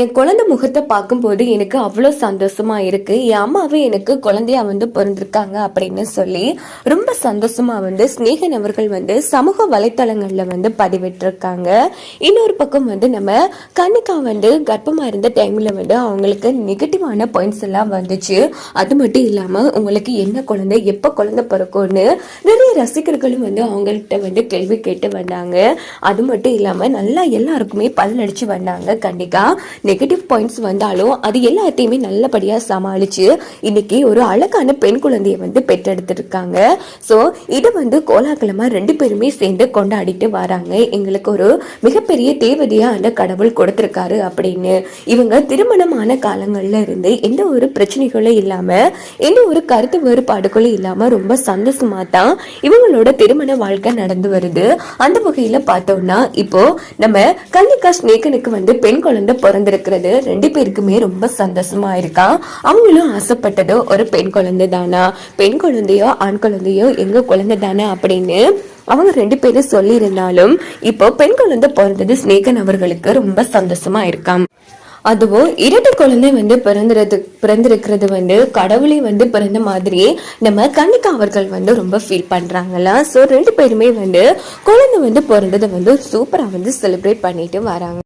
என் குழந்தை முகத்தை பார்க்கும்போது எனக்கு அவ்வளோ சந்தோஷமா இருக்கு. என் அம்மாவே எனக்கு குழந்தையா வந்து பிறந்திருக்காங்க அப்படின்னு சொல்லி ரொம்ப சந்தோஷமா வந்து ஸ்நேகன் அவர்கள் வந்து சமூக வலைத்தளங்களில் வந்து பதிவிட்டிருக்காங்க. இன்னொரு பக்கம் வந்து நம்ம கன்னிகா வந்து கர்ப்பமாக இருந்த டைமில் வந்து அவங்களுக்கு நெகட்டிவான பாயிண்ட்ஸ் எல்லாம் வந்துச்சு. அது மட்டும் இல்லாமல் உங்களுக்கு என்ன குழந்தை எப்போ குழந்தை பிறக்கும்னு நிறைய ரசிகர்களும் வந்து அவங்கள்ட்ட வந்து கேள்வி கேட்டு வந்தாங்க. அது மட்டும் இல்லாமல் நல்லா எல்லாருக்குமே பல்லடிச்சு வந்தாங்க கண்டிப்பா நெகட்டிவ் பாயிண்ட்ஸ் வந்தாலும் அது எல்லாத்தையுமே நல்லபடியா சமாளிச்சு இன்னைக்கு ஒரு அழகான பெண் குழந்தையை வந்து பெற்றெடுத்திருக்காங்க. ஸோ இதை வந்து கோலாகலமா ரெண்டு பேருமே சேர்ந்து கொண்டாடிட்டு வராங்க. எங்களுக்கு ஒரு மிகப்பெரிய தேவதையா அந்த கடவுள் கொடுத்திருக்காரு அப்படின்னு. இவங்க திருமணமான காலங்கள்ல இருந்து எந்த ஒரு பிரச்சனைகளும் இல்லாம எந்த ஒரு கருத்து வேறுபாடுகளும் இல்லாம ரொம்ப சந்தோஷமா தான் இவங்களோட திருமண வாழ்க்கை நடந்து வருது. அந்த வகையில பார்த்தோம்னா இப்போ நம்ம கன்னிகா ஸ்னேகனுக்கு வந்து பெண் குழந்தை இருக்கிறது ரெண்டு பேருக்குமே ரொம்ப சந்தோஷமா இருக்கா? அவங்களும் ஆசைப்பட்டது ஒரு பெண் குழந்தை தானா? பெண் குழந்தையோ ஆண் குழந்தையோ எங்க குழந்தை தானே அப்படின்னு அவங்க ரெண்டு பேரும் சொல்லியிருந்தாலும் இப்போ பெண் குழந்தை பிறந்தது ஸ்னேகன் அவர்களுக்கு ரொம்ப சந்தோஷமா இருக்காம் அதுவும் இரட்டை குழந்தை வந்து பிறந்துறது பிறந்திருக்கிறது வந்து கடவுளே வந்து பிறந்த மாதிரியே நம்ம கன்னிகா அவர்கள் வந்து ரொம்ப ஃபீல் பண்றாங்களா? ஸோ ரெண்டு பேருமே வந்து குழந்தை வந்து பிறந்ததை வந்து சூப்பரா வந்து செலிப்ரேட் பண்ணிட்டு வராங்க.